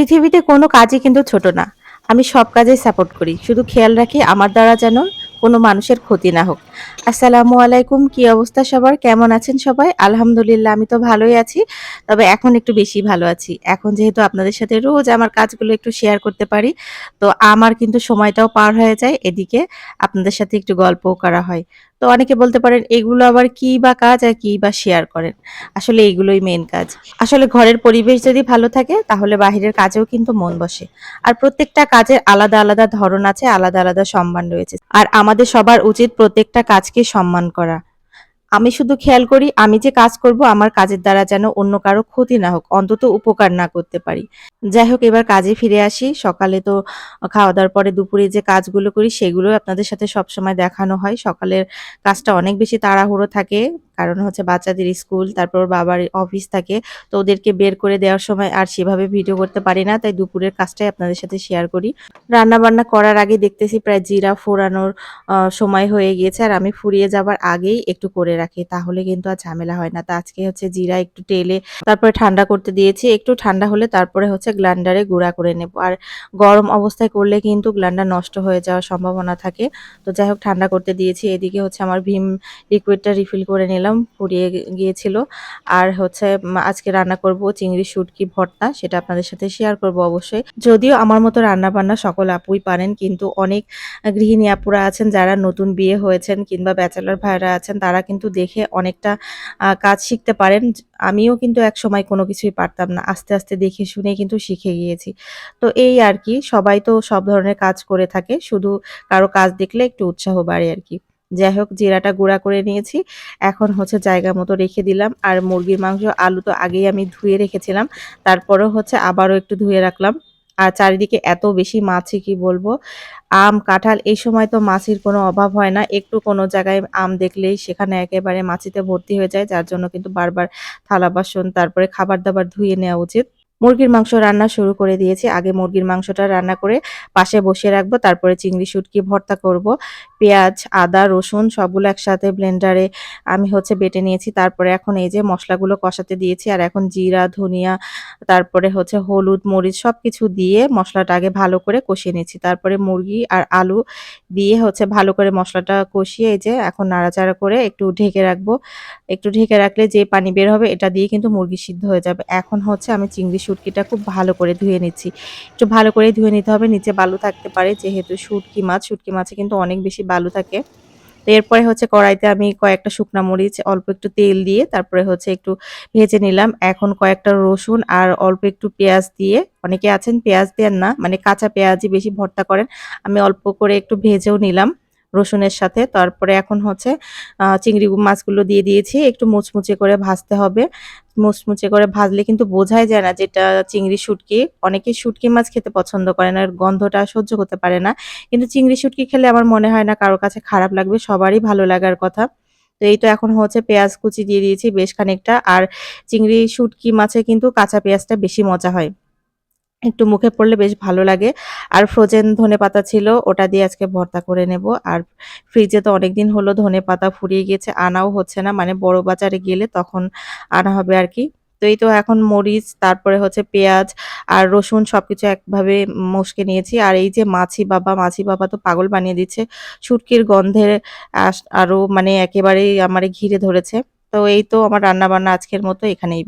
পৃথিবীতে কোনো কাজই কিন্তু ছোট না। আমি সব কাজেই সাপোর্ট করি। শুধু খেয়াল রাখি আমার দ্বারা যেন কোনো মানুষের ক্ষতি না হোক। আসসালামু আলাইকুম, কি অবস্থা সবার? কেমন আছেন সবাই? আলহামদুলিল্লাহ, আমি তো ভালোই আছি। তবে এখন একটু বেশি ভালো আছি। এখন যেহেতু আপনাদের সাথে রোজ আমার কাজগুলো একটু শেয়ার করতে পারি, তো আমার কিন্তু সময়টাও পার হয়ে যায়। এদিকে আপনাদের সাথে একটু গল্পও করা হয়। তো অনেকে বলতে পারেন, এগুলো আবার কি বা কাজ আর কি বা শেয়ার করেন? আসলে এগুলোই মেন কাজ। আসলে ঘরের পরিবেশ যদি ভালো থাকে, তাহলে বাহিরের কাজেও কিন্তু মন বসে। আর প্রত্যেকটা কাজের আলাদা আলাদা ধরন আছে, আলাদা আলাদা সম্মান রয়েছে। আর আমাদের সবার উচিত প্রত্যেকটা কাজকে সম্মান করা। আমি শুধু খেয়াল করি, আমি যে কাজ করব আমার কাজের দ্বারা যেন অন্য কারও ক্ষতি না হোক, অন্তত উপকার না করতে পারি। যাই হোক, এবার কাজে ফিরে আসি। সকালে তো খাওয়া দাওয়ার পরে দুপুরে যে কাজগুলো করি সেগুলো আপনাদের সাথে সবসময় দেখানো হয়। সকালের কাজটা অনেক বেশি তাড়াহুড়ো থাকে। কারণ হচ্ছে বাচ্চাদের স্কুল তারপর বাবার অফিস থাকে তো ওদেরকে বের করে দেওয়ার সময় আর সেভাবে ভিডিও করতে পারি না তাই দুপুরের কাজটাই আপনাদের সাথে শেয়ার করি। রান্না বান্না করার আগে দেখতেছি প্রায় জিরা ফোড়ানোর আহ, সময় হয়ে গিয়েছে আর আমি ফুরিয়ে যাবার আগেই একটু করে রাখি তাহলে কিন্তু আর ঝামেলা হয় না। তা আজকে হচ্ছে জিরা একটু তেলে তারপরে ঠান্ডা করতে দিয়েছি একটু ঠান্ডা হলে তারপরে হচ্ছে গ্লান্ডারে গুঁড়া করে নেব আর গরম অবস্থায় করলে কিন্তু গ্লান্ডার নষ্ট হয়ে যাওয়ার সম্ভাবনা থাকে। তো যাই হোক ঠান্ডা করতে দিয়েছি এদিকে হচ্ছে আমার ভীম লিকুইডটা রিফিল করে নিলাম। ফুরিয়ে গে- গিয়েছিল। আর হচ্ছে আজকে রান্না করব চিংড়ি, শুটকি, ভর্তা, সেটা আপনাদের সাথে শেয়ার করব অবশ্যই। যদিও আমার মতো রান্না বান্না সকল আপুই পারেন, কিন্তু অনেক গৃহিণী আপুরা আছেন, যারা নতুন বিয়ে হয়েছেন কিংবা ব্যাচেলর ভাইরা আছেন, তারা কিন্তু দেখে অনেকটা কাজ শিখতে পারেন। আমিও কিন্তু এক সময় কোনো কিছুই পারতাম না, আস্তে আস্তে দেখে শুনে কিন্তু শিখে গিয়েছি। তো এই আর কি, সবাই তো সব ধরনের কাজ করে থাকে, শুধু কারও কাজ দেখলে একটু উৎসাহ বাড়ে আর কি। যাই হোক, জিরাটা গুঁড়া করে নিয়েছি। এখন হচ্ছে জায়গা মতো রেখে দিলাম। আর মুরগির মাংস, আলু তো আগেই আমি ধুয়ে রেখেছিলাম। তারপরেও হচ্ছে আবারও একটু ধুয়ে রাখলাম। আর চারিদিকে এত বেশি মাছি কি বলব? আম, কাঁঠাল, এই সময় তো মাছির কোনো অভাব হয় না। একটু কোনো জায়গায় আম দেখলেই সেখানে একেবারে মাছিতে ভর্তি হয়ে যায়। যার জন্য কিন্তু বারবার থালা, বাসন, তারপরে খাবার দাবার ধুয়ে নেওয়া উচিত। মুরগির মাংস রান্না শুরু করে দিয়েছি। আগে মুরগির মাংসটা রান্না করে পাশে বসিয়ে রাখব, তারপরে চিংড়ি, শুটকি, ভর্তা করব। পেঁয়াজ, আদা, রসুন সবগুলো একসাথে ব্লেন্ডারে আমি হচ্ছে বেটে নিয়েছি। তারপরে এখন এই যে মশলাগুলো কষাতে দিয়েছি, আর এখন জিরা, ধনিয়া, তারপরে হচ্ছে হলুদ, মরিচ সব কিছু দিয়ে মশলাটা আগে ভালো করে কষিয়ে নিয়েছি। তারপরে মুরগি আর আলু দিয়ে হচ্ছে ভালো করে মশলাটা কষিয়ে এই যে এখন নাড়াচাড়া করে একটু ঢেকে রাখব। একটু ঢেকে রাখলে যে পানি বের হবে, এটা দিয়ে কিন্তু মুরগি সিদ্ধ হয়ে যাবে। এখন হচ্ছে আমি চিংড়ি শুটকিটা খুব ভালো করে ধুয়ে নিচ্ছি। একটু ভালো করে ধুয়ে নিতে হবে, নিচে বালু থাকতে পারে, যেহেতু শুটকি মাছ, শুটকি মাছে কিন্তু অনেক বেশি বালু থাকে। তো এরপরে হচ্ছে কড়াইতে আমি কয়েকটা শুকনা মরিচ, অল্প একটু তেল দিয়ে তারপরে হচ্ছে একটু ভেজে নিলাম। এখন কয়েকটা রসুন আর অল্প একটু পেঁয়াজ দিয়ে, অনেকে আছেন পেঁয়াজ দেন না মানে কাঁচা পেঁয়াজই বেশি ভর্তা করেন, আমি অল্প করে একটু ভেজেও নিলাম। রসুনের সাথে। তারপরে এখন হচ্ছে চিংড়ি মাছগুলো দিয়ে দিয়েছি। একটু মুচমুচে করে ভাজতে হবে। মুচমুচে করে ভাজলে কিন্তু বোঝাই যায় না যেটা চিংড়ি শুটকি। অনেকে শুটকি মাছ খেতে পছন্দ করে না গন্ধটা সহ্য করতে পারে না। কিন্তু চিংড়ি শুটকি খেলে আমার মনে হয় না কারোর কাছে খারাপ লাগবে, সবারই ভালো লাগার কথা। তো এই তো এখন হচ্ছে পেঁয়াজ কুচি দিয়ে দিয়েছি বেশ খানিকটা। আর চিংড়ি শুটকি মাছে কিন্তু কাঁচা পেঁয়াজটা বেশি মজা হয়। একটু মুখে পড়লে বেশ ভালো লাগে। আর ফ্রোজেন ধনে পাতা ছিল, ওটা দিয়ে আজকে ভর্তা করে নেব। আর ফ্রিজে তো অনেকদিন হলো ধনে পাতা ফুরিয়ে গিয়েছে, আনাও হচ্ছে না। মানে বড় বাজারে গেলে তখন আনা হবে আর কি। তো এই তো এখন মরিচ, তারপরে হচ্ছে পেঁয়াজ আর রসুন সবকিছু একভাবে মশকে নিয়েছি। আর এই যে মাছি বাবা মাছি বাবা তো পাগল বানিয়ে দিচ্ছে। শুটকির গন্ধে আস- আরও মানে একেবারেই আমার ঘিরে ধরেছে। তো এই তো আমার রান্না বান্না আজকের মতো, এখানেই।